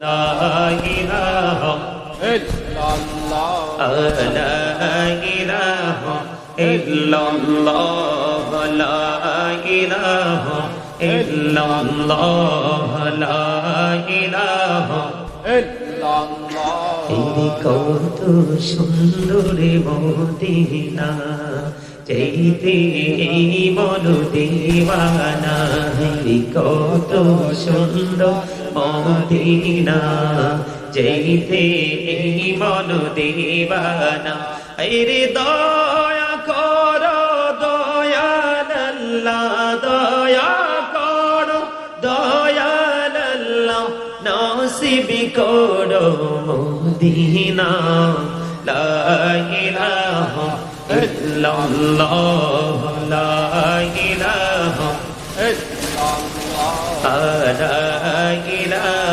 لا إله إلا الله لا إله إلا الله لا إله إلا الله لا إله إلا الله তিনি কত সুন্দর মদিনা চাইতে এই মন দিওয়ানা এই কত সুন্দর মদিনা যেতে এই মন দেবানা। রে দয়া কর দয়াল্লাহ দয়া কর দয়াল্লাহ নসিব কর মদিনা। লা ইলাহা ইল্লাল্লাহ, লা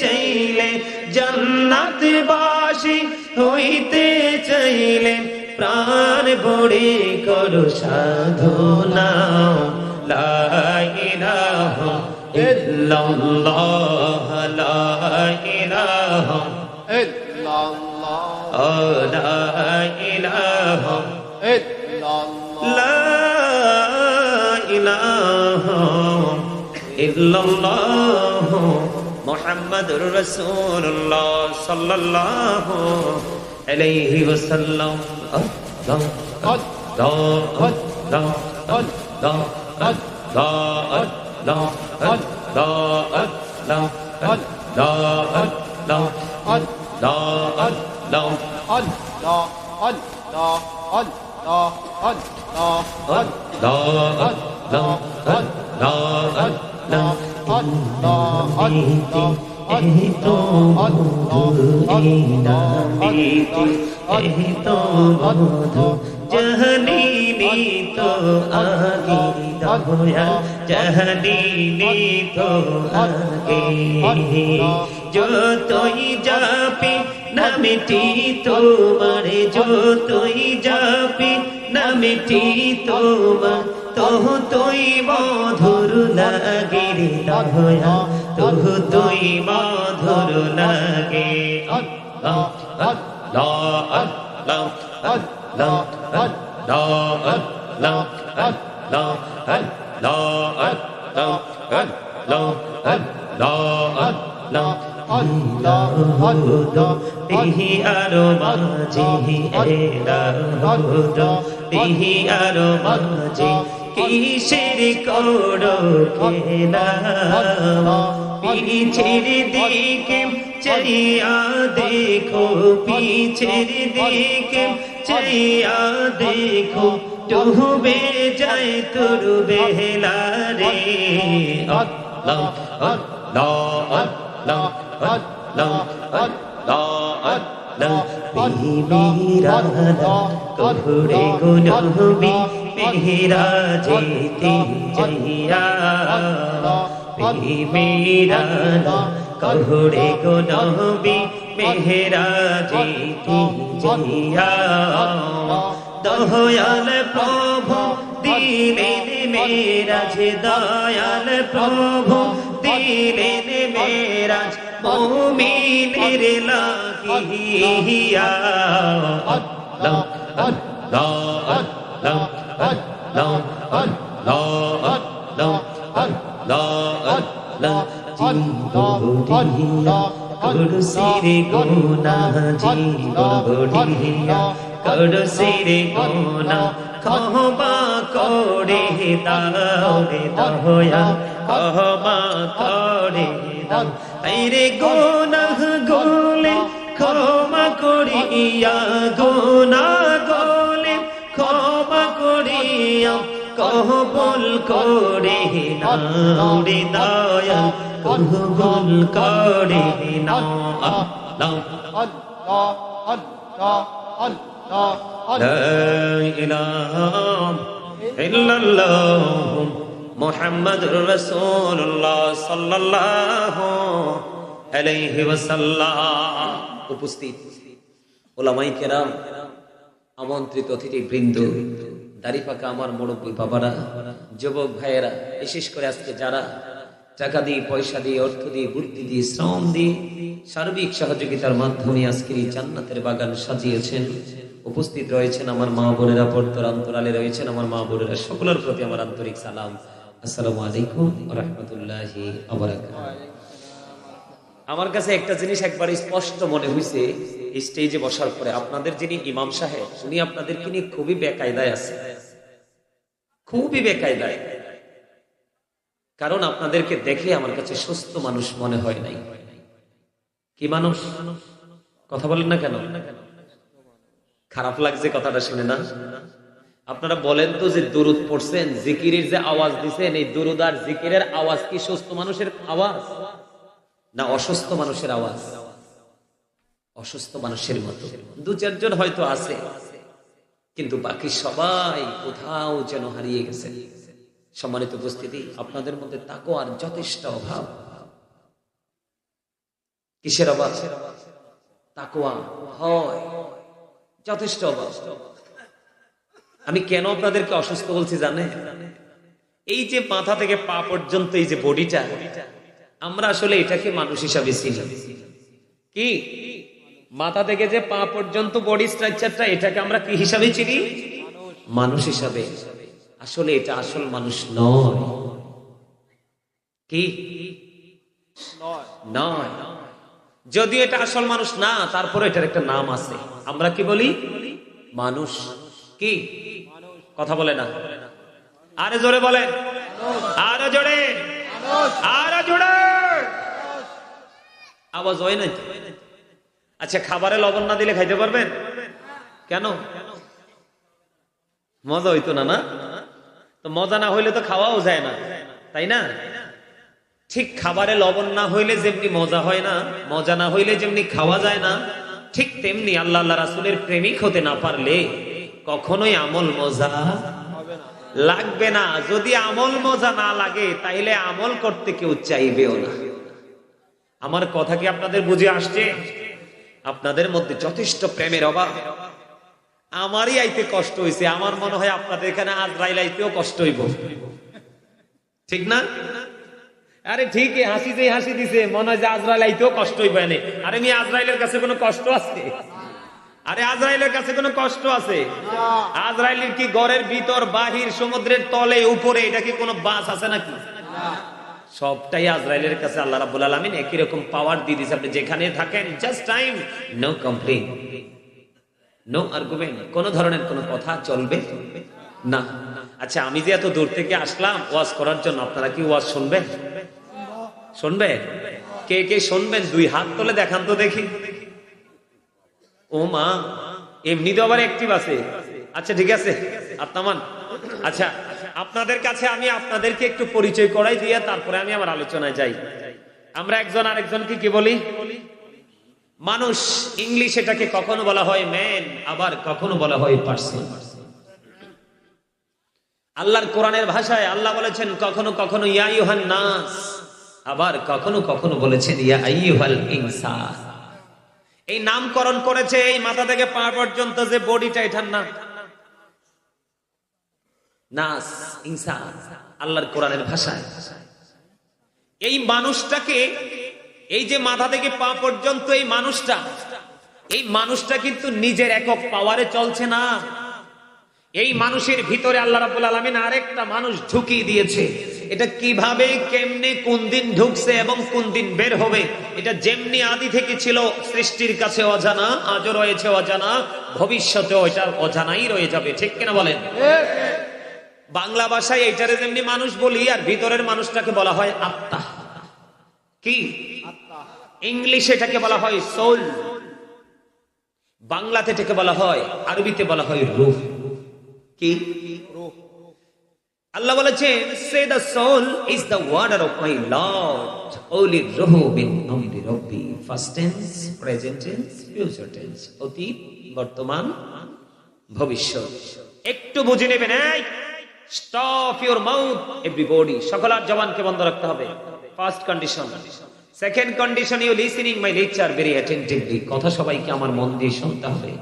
চাইলে জন্নাত বাসী হইতে চাইলে প্রাণ ভরে করো সাধনা। লাইলাহ ইল্লাল্লাহ লাইলাহ ইল্লাল্লাহ লাইলাহ ইল্লাল্লাহ ইল্লাল্লাহ। محمد رسول الله صلى الله عليه وسلم الله الله الله الله الله الله الله الله الله الله الله الله الله الله الله الله الله الله Allah, Allah, Allah, Allah, जहनी नी तो आगे दया जहनी नी तो आगे जो तो ही जापी न मिटी तो मरे जो तो ही जापी নামেটি তোমার তহ তুই মধুর লাগে রে দহয়া তহ তুই মধুর লাগে আরও বাজি এরা তিহি আরও মাঝি কিসের করো খেলা পিছের দিকে চলিয়া দেখো পিছের দিকে চলিয়া দেখো ডুবে যায় তোর বেলা রে আল্লাহ আল্লাহ আল্লাহ আল্লাহ আল্লাহ মেহেরালা কহুরে গুনবি মেহেরা যেতে যাইয়া মেহেরালা কহুরে গুনবি মেহেরা যেতে যাইয়া দয়াল প্রভু দিলে মেরাজ দয়াল প্রভু দিলে মেরাজ মুমিনের লাগিয়া আল্লাহ আল্লাহ আল্লাহ আল্লাহ আল্লাহ আল্লাহ আল্লাহ আল্লাহ জিন্দুরিয়া কুরসির গুনা জিন্দুরিয়া কুরসির গুনা ক্ষমা করে দাও রে দয়া। ক্ষমা করে দাও। আইরে গোনাহ গোলে ক্ষমা করিয়া গোনা গোলে ক্ষমা করিয়া কহবল করে নাউরে দয়া কহবল করে না আল্লাহ। আল্লাহ আল্লাহ আল্লাহ লা মোহাম্মদ রসুল্লাহ সাল্লাহ উপস্থিত। ওলামাই কেরাম, আমন্ত্রিত অতিথিবৃন্দ দাড়ি পাকা আমার মুরব্বী বাবারা, যুবক ভাইয়েরা, বিশেষ করে আজকে যারা টাকা দিয়ে, পয়সা দিয়ে, অর্থ দিয়ে, বুদ্ধি দিয়ে, শ্রম দিয়ে সার্বিক সহযোগিতার মাধ্যমে আজকের এই জান্নাতের বাগান সাজিয়েছেন। উপস্থিত রয়েছেন আমার মা বোনেরা, পর্তর, অন্তরালে রয়েছেন আমার মা বোনেরা, সকলের প্রতি আমার আন্তরিক সালাম। আসসালামু আলাইকুম রহমতুল্লাহি আমার কাছে একটা জিনিস একবার স্পষ্ট মনে হয়েছে স্টেজে বসার পরে। আপনাদের যিনি ইমাম সাহেব, উনি আপনাদেরকে নিয়ে খুবই বেকায়দায় আছে। খুবই বেকায়দায়। কারণ আপনাদেরকে দেখে আমার কাছে সুস্থ মানুষ মনে হয় নাই। কি মানুষ? কথা বলেন না কেন? খারাপ লাগছে কথাটা শুনে না? আপনারা বলেন তো যে দুরুদ পড়ছেন, জিকিরের যে আওয়াজ দিছেন, এই দুরুদ আর জিকিরের আওয়াজ কি সুস্থ মানুষের আওয়াজ? না অসুস্থ মানুষের আওয়াজ? অসুস্থ মানুষের মতো। দু চারজন হয়তো আছে, কিন্তু বাকি সবাই কোথাও যেন হারিয়ে গেছে। সম্মানিত উপস্থিতি, আপনাদের মধ্যে তাকো আর যথেষ্ট অভাব। কিসের অভাব? তাকোয়া হয়, যথেষ্ট অভাব। আমি কেন আপনাদেরকে অসুস্থ বলছি জানেন? এই যে মাথা থেকে পা পর্যন্ত এই যে বডিটা, আমরা আসলে এটাকে মানুষ হিসাবে চিনি। কি? মাথা থেকে যে পা পর্যন্ত বডি স্ট্রাকচারটা, এটাকে আমরা কি হিসাবে চিনি? মানুষ হিসাবে। আসলে এটা আসল মানুষ নয়। কি? নয়। যদি এটা আসল মানুষ না তারপরে এটার একটা নাম আছে। আমরা কি বলি? মানুষ। কি? কথা বলে না। আরে জোরে বলেন। আরও জোরে। আরও জোরে। আওয়াজ হয় তো? আচ্ছা খাবারে লবণ না দিলে খাইতে পারবেন? কেন? মজা হইতো না না? তো মজা না হইলে তো খাওয়াও যায় না, তাই না? ঠিক খাবারে লবণ না হইলে যেমনি মজা হয় না, মজা না হইলে যেমনি খাওয়া যায় না, ঠিক তেমনি আল্লাহ আল্লাহ রাসুলের প্রেমিক হতে না পারলে কখনোই আমল মজা লাগবে না। যদি আমল মজা না লাগে, তাইলে আমল করতে কেউ চাইবেও না। আমার কথা কি আপনাদের বুঝে আসছে? আপনাদের মধ্যে যথেষ্ট প্রেমের অভাব। আমারই আইতে কষ্ট হয়েছে আমার মনে হয় আপনাদের এখানে আজরাইল আইতেও কষ্ট হইব। ঠিক না? আরে ঠিকই হাসি যে হাসি দিছে, মনে হয় যে আজরাইল আইতেও কষ্ট হইব আরে আমি আজরাইলের কাছে কোনো কষ্ট আছে? আরে আজরাইলের কাছে কোনো কষ্ট আছে? আজরাইলের কি ঘরের ভিতর বাহির সমুদ্রের তলে উপরে এটা কি কোনো বাস আছে নাকি? সবটাই আজরাইলের কাছে আল্লাহ রাব্বুল আলামিন একই রকম পাওয়ার দিয়ে দিয়েছে। আপনি যেখানে থাকেন just time no complain no argument কোন ধরনের কোনো কথা চলবে? না। আচ্ছা আমি যে এত দূর থেকে আসলাম ওয়াজ করার জন্য আপনারা কি ওয়াজ শুনবেন? শুনবেন? কে কে শুনবেন? দুই হাত তোলে দেখান তো দেখি। ও মা এমনি তো আবার অ্যাক্টিভ আছে। আচ্ছা ঠিক আছে। আত্মামান আচ্ছা আপনাদের কাছে আমি আপনাদেরকে একটু পরিচয় করাই দিয়ে তারপরে আমি আমার আলোচনায় যাই। আমরা একজন আরেকজনকে কি বলি? মানুষ ইংলিশ এটাকে কখনো বলা হয় ম্যান আবার কখনো বলা হয় পার্সন আল্লাহর কোরআনের ভাষায় আল্লাহ বলেছেন, কখনো কখনো ইয়া নাস, আবার কখনো কখনো বলেছেন, ইয়া ইনসান। এই নামকরণ করেছে এই মাথা থেকে পা পর্যন্ত যে বডিটা এটার নাম নাস, ইনসান, আল্লাহর কোরআনের ভাষায়। এই মানুষটাকে, এই যে মাথা থেকে পা পর্যন্ত এই মানুষটা এই মানুষটা কিন্তু নিজের একক পাওয়ারে চলছে না। এই মানুষের ভিতরে আল্লাহ রাব্বুল আলামিন আরেকটা মানুষ ঢুকিয়ে দিয়েছে। এটা কীভাবে, কেমনে, কোন দিন ঢুকছে এবং কোন দিন বের হবে, এটা যেমনি আদি থেকে ছিল সৃষ্টির কাছে অজানা, আজও রয়েছে অজানা, ভবিষ্যতেও এটা অজানাই রয়ে যাবে, ঠিক কিনা বলেন? বাংলা ভাষায় এইটারে যেমনি মানুষ বলি, আর ভিতরের মানুষটাকে বলা হয় আত্মা। কি? ইংলিশে এটাকে বলা হয় সোল বাংলাতে এটাকে বলা হয়, আরবিতে বলা হয় রূহ। কি? আল্লাহ বলেছেন say the soul is the warder of my lord ওলি রুহু বিন আমরি রাব্বি first tense present tense future tense অতীত, বর্তমান, ভবিষ্যৎ। একটু বুঝে নেবেন, এই স্টপ ইওর মাউথ এভরিবডি সকলার জবানকে বন্ধ রাখতে হবে। First condition second condition you listening my lecture very attentively কথা সবাইকে আমার মন দিয়ে শুনতে হবে।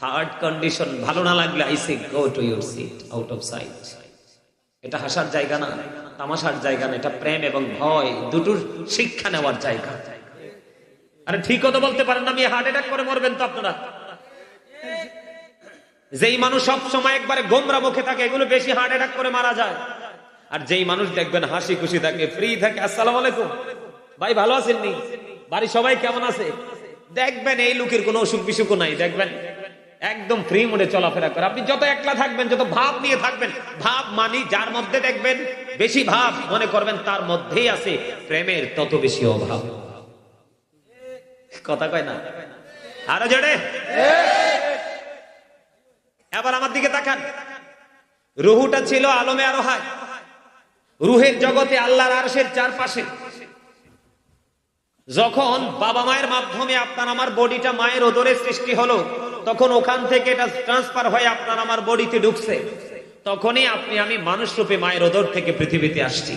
থার্ড কন্ডিশন ভালো না লাগলে I say go to your seat out of sight এটা হাসার জায়গা না, তামাশার জায়গা না, এটা প্রেম এবং ভয়, দুটোর শিক্ষা নেওয়ার জায়গা। আরে ঠিক কথা বলতে পারেন না, আমি হার্ট অ্যাটাক করে মরবেন তো আপনারা। যেই মানুষ সব সময় একবারে গোমরা মুখে থাকে, এগুলো বেশি হার্ট অ্যাটাক করে মারা যায়। আর যেই মানুষ দেখবেন হাসি খুশি থাকে ফ্রি থাকে, আসসালামু আলাইকুম। ভাই, ভালো আছেন নি? বাড়ি সবাই কেমন আছে? দেখবেন এই লোকের কোনো অসুখ বিসুখ নাই, দেখবেন। একদম ফ্রি মোডে চলাফেরা করে। আপনি যত একলা থাকবেন, যত ভাব নিয়ে থাকবেন, ভাব মানি যার মধ্যে দেখবেন, বেশি ভাব মনে করবেন তার মধ্যেই আছে প্রেমের তত বেশি অভাব। কথা কয় না? আরও জোরে? এবার আমার দিকে তাকান। রুহুটা ছিল আলমে আরও আরোহায়। রুহের জগতে আল্লাহর আরশের চারপাশে। যখন বাবা মায়ের মাধ্যমে আপনার আমার বডিটা মায়ের ওদরে সৃষ্টি হলো তখন ওখান থেকে এটা ট্রান্সফার হয়ে আপনার আমার বডিতে ঢুকছে। তখনই আপনি, আমি মানুষ রূপে মায়ের ওদর থেকে পৃথিবীতে আসছি।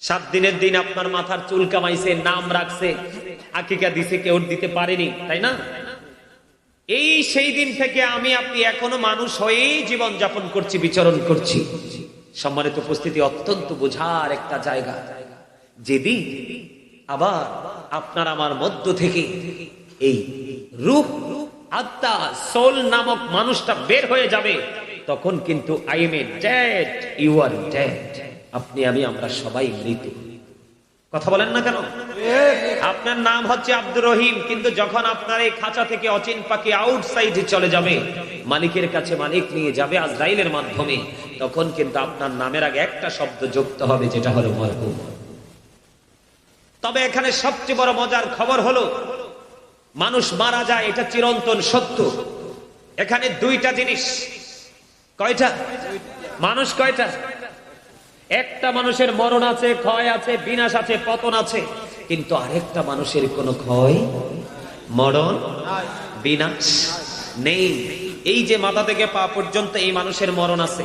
সাত দিনের দিন আপনার মাথার চুল কামাইছে, নাম রাখছে, আকিকা দিছে, কেউ দিতে পারেনি, তাই না? এই সেই দিন থেকে আমি, আপনি এখনও মানুষ হয়েই জীবন যাপন করছি, বিচরণ করছি। সম্মানিত উপস্থিতি অত্যন্ত বোঝার একটা জায়গা। যেদিন আবার আপনার আমার মধ্য থেকে এই রূপ আত্মা সোল নামক মানুষটা বের হয়ে যাবে, তখন কিন্তু I am a you are dead আপনি, আমি, আমরা সবাই মৃত। কথা বলেন না কেন? আপনার নাম হচ্ছে আব্দুর রহিম, কিন্তু যখন আপনার এই খাঁচা থেকে অচিন পাখি আউটসাইডে চলে যাবে, মালিকের কাছে মালিক নিয়ে যাবে আজরাইলের মাধ্যমে, তখন কিন্তু আপনার নামের আগে একটা শব্দ যুক্ত হবে, যেটা হলো মরহুম। তবে এখানে সবচেয়ে বড় মজার খবর হলো মানুষ মারা যায়, এটা চিরন্তন সত্য। এখানে দুইটা জিনিস। কয়টা? মানুষ কয়টা? একটা মানুষের মরণ আছে, ক্ষয় আছে, বিনাশ আছে, পতন আছে। কিন্তু আরেকটা মানুষের কোনো ক্ষয়, মরণ, বিনাশ নেই। এই যে মাথা থেকে পা পর্যন্ত এই মানুষের মরণ আছে।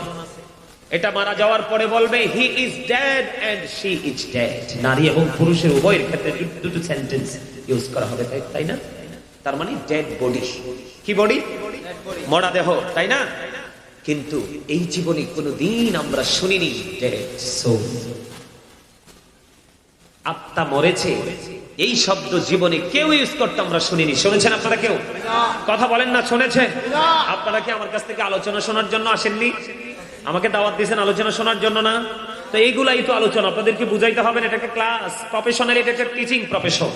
এটা মারা যাওয়ার পরে বলবে he is dead and she is dead নারী এবং পুরুষের উভয়ের ক্ষেত্রে দুটো সেন্টেন্স ইউজ করা হবে তাই না? তার মানে ডেড বডি কি বডি মরা দেহ, তাই না? কিন্তু এই জীবনে কোনোদিন আমরা শুনিনি আত্মা মরেছে, এই শব্দ জীবনে কেউ ইউজ করতে আমরা শুনিনি। শুনেছেন আপনারা কেউ? কথা বলেন না, শুনেছেন? আপনারা কি আমার কাছ থেকে আলোচনা শোনার জন্য আসেননি? আমাকে দাওয়াত দিয়েছেন আলোচনা শোনার জন্য না? তো এইগুলাই তো আলোচনা, আপনাদেরকে বুঝাইতে হবে না এটা একটা ক্লাস প্রফেশনাল এটা একটা টিচিং প্রফেশন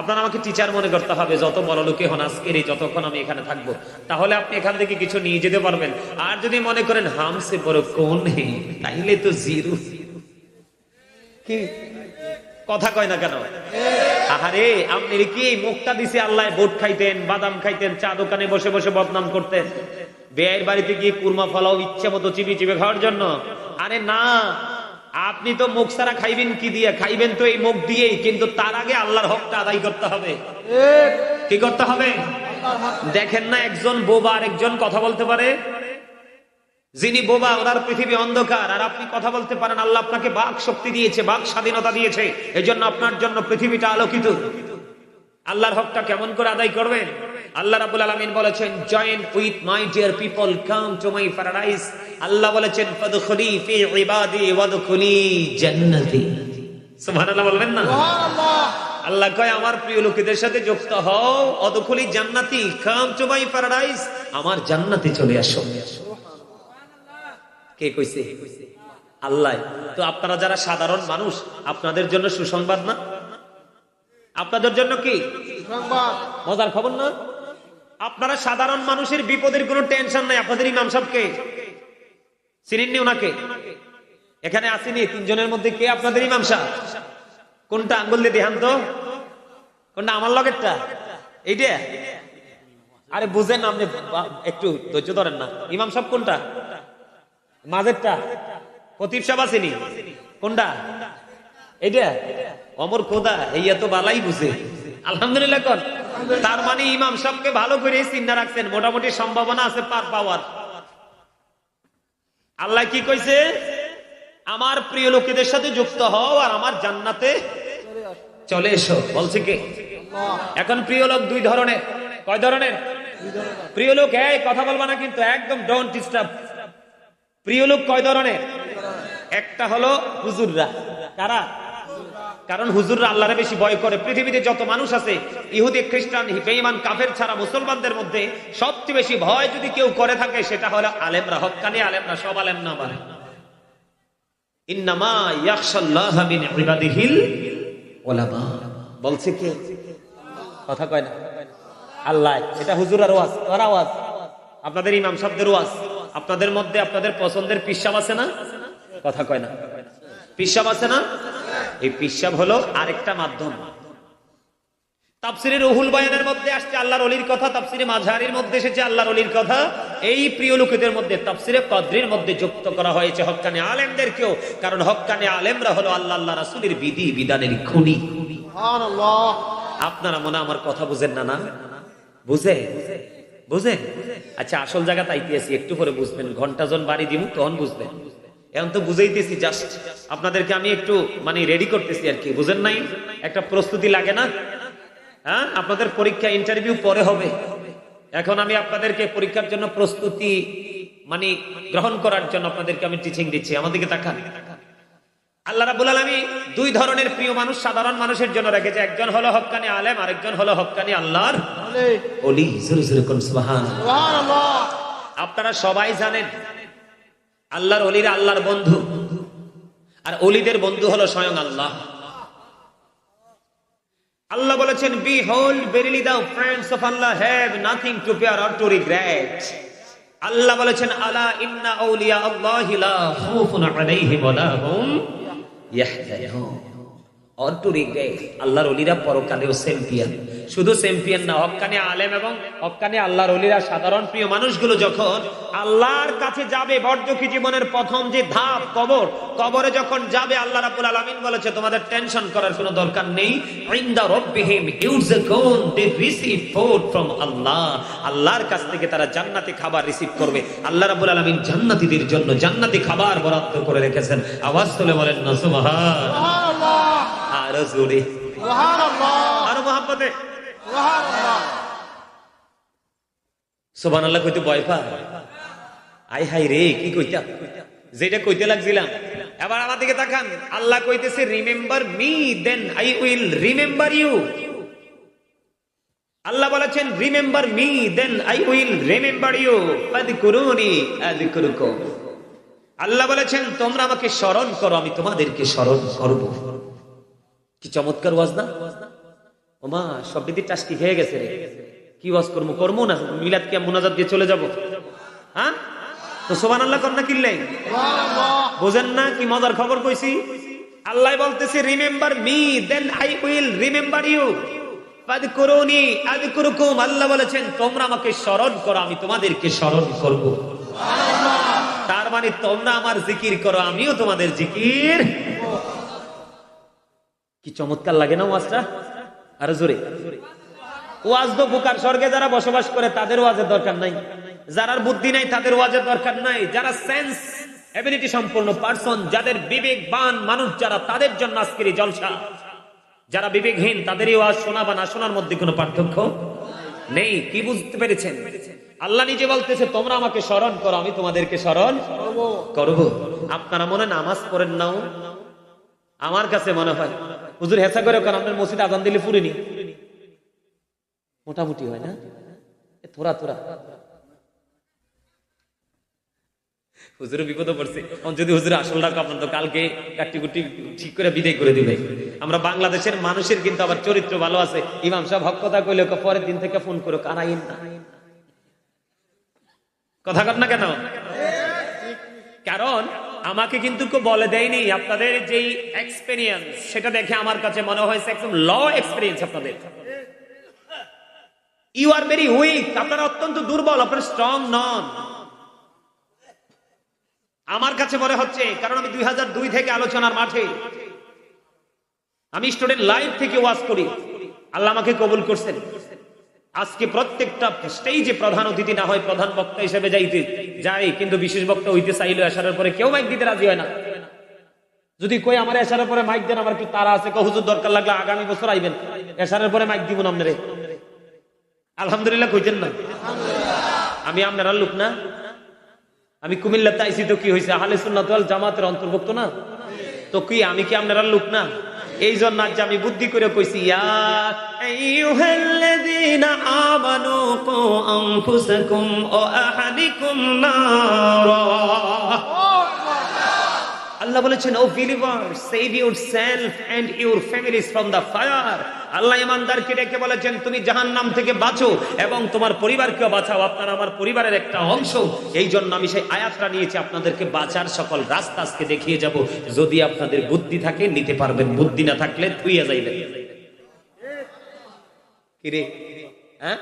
আপনার আমাকে টিচার মনে করতে হবে, যত বড় লোকে হন আজকের যতক্ষণ আমি এখানে থাকব, তাহলে আপনি এখান থেকে কিছু নিয়ে যেতে পারবেন। আর যদি মনে করেন হামসে বড় কোন তাইলে তো জিরো। কি? কথা কয় না কেন? আহারে আপনি কি মুখটা দিছে আল্লাহ বোট খাইতেন, বাদাম খাইতেন, চা দোকানে বসে বসে বদনাম করতেন? বেয়ের বাড়িতে গিয়ে কুরমা ফলাও ইচ্ছে মতো চিবি চিবে খাওয়ার জন্য? আরে না আপনি তো মুখ সারা খাইবেন কি দিয়ে? খাইবেন তো এই মুখ দিয়েই কিন্তু তার আগে আল্লাহর হকটা আদায় করতে হবে। কি করতে হবে? দেখেন না একজন বোবা আর একজন কথা বলতে পারে? যিনি বোবা ওনার পৃথিবী অন্ধকার আর আপনি কথা বলতে পারেন আল্লাহ আপনাকে বাক শক্তি দিয়েছে বাক স্বাধীনতা দিয়েছে এই জন্য আপনার জন্য পৃথিবীটা আলোকিত। আল্লাহর হকটা কেমন করে আদায় করবেন? আল্লাহ রাবুল আলমিন বলেছেন join with my dear people come to my paradise Allah বলেছেন ফাদখুলি ফি ইবাদি ওয়াদখুলি জান্নাতি সুবহানাল্লাহ বলবেন না? আল্লাহ কয় আমার প্রিয় লোকেদের সাথে যুক্ত হও অদখুলি জান্নাতি কাম টু মাই প্যারাডাইস আমার জান্নাতে চলে আসো। কে কইছে? আল্লাহ। তো আপনারা যারা সাধারণ মানুষ আপনাদের জন্য সুসংবাদ না? আপনাদের জন্য কি? মজার খবর না? আপনারা সাধারণ মানুষের বিপদের কোনো টেনশন নাই। আপনাদের ইমাম সাহেবকে চিনেননি ওনাকে? এখানে আসেনি। তিনজনের মধ্যে কে আপনাদের ইমাম সাহেব? কোনটা আঙ্গুল দিয়ে দেখান তো। কোনটা আমার লগেরটা? এইটা? আরে বুঝেন আপনি একটু ধৈর্য ধরেন না। ইমাম সাহেব কোনটা? মাঝেরটা? খতিব সাহেব আসেনি। কোনটা? এইটা? অমর খোদা এই এত বালাই বুঝে। আলহামদুলিল্লাহ কর। তার মানে ইমাম সাহেবকে ভালো করে চিন্তা রাখছেন, মোটামুটি সম্ভাবনা আছে পার পাওয়ার। আল্লাহ কি কইছে? আমার প্রিয় লোকেদের সাথে যুক্ত হও আর আমার জান্নাতে চলে এসো। বলছে কে? এখন প্রিয় লোক দুই ধরনের। কয় ধরনের? প্রিয় লোক, এই কথা বলবা না কিন্তু একদম ডোন্ট ডিস্টার্ব প্রিয় লোক কয় ধরনের? একটা হলো হুজুররা। কারা? কারণ হুজুররা আল্লাহরে বেশি ভয় করে। পৃথিবীতে যত মানুষ আছে, ইহুদি, খ্রিস্টান, বেঈমান, কাফের ছাড়া মুসলমানদের মধ্যে সবচেয়ে বেশি ভয় যদি কেউ করে থাকে, সেটা হলো আলেমরা হক্কানি আলেমরা সব আলেম না মানে। কথা কয় না। আল্লাহ, এটা আপনাদের ওয়াজ। আপনাদের মধ্যে আপনাদের পছন্দের পিসাব আছে না? কথা কয় না। পিসাব আছে না? এই পিসাব হলো আরেকটা মাধ্যম। তাফসিরে রুহুল বয়ানের মধ্যে আসছে আল্লাহর অলির কথা তাফসিরে মধ্যে এসেছে আল্লাহর অলির কথা। এই প্রিয় লোকেদের মধ্যে তাফসিরে কদ্রির মধ্যে যুক্ত করা হয়েছে হক্কানি আলেমদেরকেও কারণ হক্কানি আলেমরা হলো আল্লাহ আল্লাহ রাসূলের বিধি বিধানের খুনি। আপনারা মনে আমার কথা বুঝেন না না? বুঝে? বুঝে? আচ্ছা আসল জায়গা তাইতেছি একটু পরে বুঝবেন। ঘণ্টা জন বাড়ি দিব তখন বুঝবেন। এখন তো বুঝাইতেছি জাস্ট আপনাদেরকে আমি একটু মানে রেডি করতেছি আর কি বুঝেন নাই? একটা প্রস্তুতি লাগে না? হ্যাঁ? আপনাদের পরীক্ষা ইন্টারভিউ পরে হবে। এখন আমি আপনাদেরকে পরীক্ষার জন্য প্রস্তুতি মানে গ্রহণ করার জন্য আপনাদেরকে আমি টিচিং দিচ্ছি। আমাদেরকে তাকান। আল্লাহ রাব্বুল আলামিন দুই ধরনের প্রিয় মানুষ সাধারণ মানুষের জন্য রেখেছে। একজন হলো হক্কানি আলেম আরেকজন হলো হক্কানি আল্লাহর আপনারা সবাই জানেন আল্লাহর অলিরা আল্লাহর বন্ধু। আর অলিদের বন্ধু হলো স্বয়ং আল্লাহ। আল্লাহ বলেছেন বি হোল্ড বেরিলি দাও friends of Allah have nothing to fear or to regret Allah বলেছেন আলা ইন্না আউলিয়া আল্লাহ লা খাউফুন আলাইহিম ওয়া লা হুম ইয়াহজানুন আল্লাহ তোমাদের টেনশন করার দরকার নেই। আল্লাহর কাছ থেকে তারা জান্নাতি খাবার রিসিভ করবে। আল্লাহ রাব্বুল আলামিন জান্নাতীদের জন্য জান্নাতি খাবার বরাদ্দ করে রেখেছেন। আওয়াজ তুলে বলেন না আরও জোরে আরও সোবান আল্লাহ কইতে ভয় পা আই হাই রে কি কইতা? যেটা কইতে লাগছিলাম। এবার আমার দিকে তাকান। আল্লাহ কইতেছে remember me then I will remember you Allah বলেছেন remember me then I will remember you ফাদকুরুনি আযকুরুকুম। আল্লাহ বলেছেন তোমরা আমাকে স্মরণ করো আমি তোমাদেরকে স্মরণ করব। কি চমৎকার ওয়াজ না? ওমা সব দিদি টাস্কি খেয়ে গেছে রে। কি ওয়াজ করব করব না? মিলাদ কে মোনাজাত দিয়ে চলে যাব। হ্যাঁ? তো সোমান আল্লাহ কর না কিনলেন সুবহানাল্লাহ বোঝেন না কি মজার খবর কইছি? আল্লাহ বলতেছে remember me then I will remember you Allah বলেছেন তোমরা আমাকে স্মরণ করো আমি তোমাদেরকে স্মরণ করব। তার মানে তোমরা আমার জিকির করো আমিও তোমাদের জিকির কি চমৎকার লাগে না ওয়াজটা? আরও জোরে। ওয়াজ তো বুকার স্বর্গে যারা বসবাস করে, তাদের ওয়াজের দরকার নাই। যারা বুদ্ধি নাই, তাদের ওয়াজের দরকার নাই। যারা সেন্স এবিলিটি সম্পূর্ণ পার্সন যাদের বিবেকবান মানুষ, যারা তাদের জন্য আজকের জলসা। যারা বিবেকহীন তাদেরই ওয়াজ শোনা বা না শোনার মধ্যে কোনো পার্থক্য নেই। কি বুঝতে পেরেছেন? আল্লাহ নিজে বলতেছে, তোমরা আমাকে স্মরণ করো, আমি তোমাদেরকে স্মরণ করব। আপনারা মনে নামাজ পড়েন নাও। আমার কাছে মনে হয় হুজুর হেসা করে কারণ আপনার মসজিদ আজান দিলে পুরিনি মোটামুটি হয় না? থোড়া থোড়া। হুজুর বিপদে পড়ছে। যদি হুজুর আসল ডাক আপনার তো কালকে কাটি কুটি ঠিক করে বিদায় করে দিবে। আমরা বাংলাদেশের মানুষের কিন্তু আবার চরিত্র ভালো আছে। ইমাম সাহেব হক কথা কইলে পরের দিন থেকে ফোন করো কারাইন না? কথা কর না কেন? কারণ আমাকে কিন্তু কেউ বলে দেয়নি। আপনাদের যেই এক্সপেরিয়েন্স সেটা দেখে আমার কাছে মনে হয়েছে একদম ল এক্সপেরিয়েন্স আপনাদের। ইউ আর ভেরি উইক আপনারা অত্যন্ত দুর্বল, আপনারা স্ট্রং নন। আমার কাছে মনে হচ্ছে, কারণ আমি দুই হাজার দুই থেকে আলোচনার মাঠে। আমি স্টুডেন্ট লাইফ থেকে ওয়াজ করি। আল্লাহ আমাকে কবুল করছেন। আজকে প্রত্যেকটা স্টেজে প্রধান অতিথি না হয় প্রধান বক্তা হিসেবে যাইতে যাই কিন্তু বিশেষ বক্তা হইতে চাইলে আসার পরে কেউ মাইক দিতে রাজি হয় না। যদি কই আমার এসারের পরে মাইক দেন আমার একটু তারা আছে? কো হুজুর দরকার লাগলে আগামী বছর আইবেন। এসারের পরে মাইক দিব না আপনারে। আলহামদুলিল্লাহ কইতেন না। আমি আপনারা লোক না। আমি কুমিল্লাতে আইসি তো কি হয়েছে আহলে সুন্নাত ওয়াল জামাতের অন্তর্ভুক্ত না? তো কি আমি কি আপনারা লোক না? এই জন্য আজ আমি বুদ্ধি করে কইছি ইয়া কু আনফুসাকুম ওয়া আহলিকুম নারা আল্লাহ বলেছেন O believer save yourself and your families from the fire Allah ইমানদারকে ডেকে বলেছেন, তুমি জাহান্নাম থেকে বাঁচো এবং তোমার পরিবারকেও বাঁচাও। আপনার আমার পরিবারের একটা অংশ। এই জন্য আমি সেই আয়াতটা নিয়েছি, আপনাদেরকে বাঁচার সকল রাস্তা আজকে দেখিয়ে যাব। যদি আপনাদের বুদ্ধি থাকে, নিতে পারবেন। বুদ্ধি না থাকলে থুইয়া যাইবেন। কিরে? হ্যাঁ?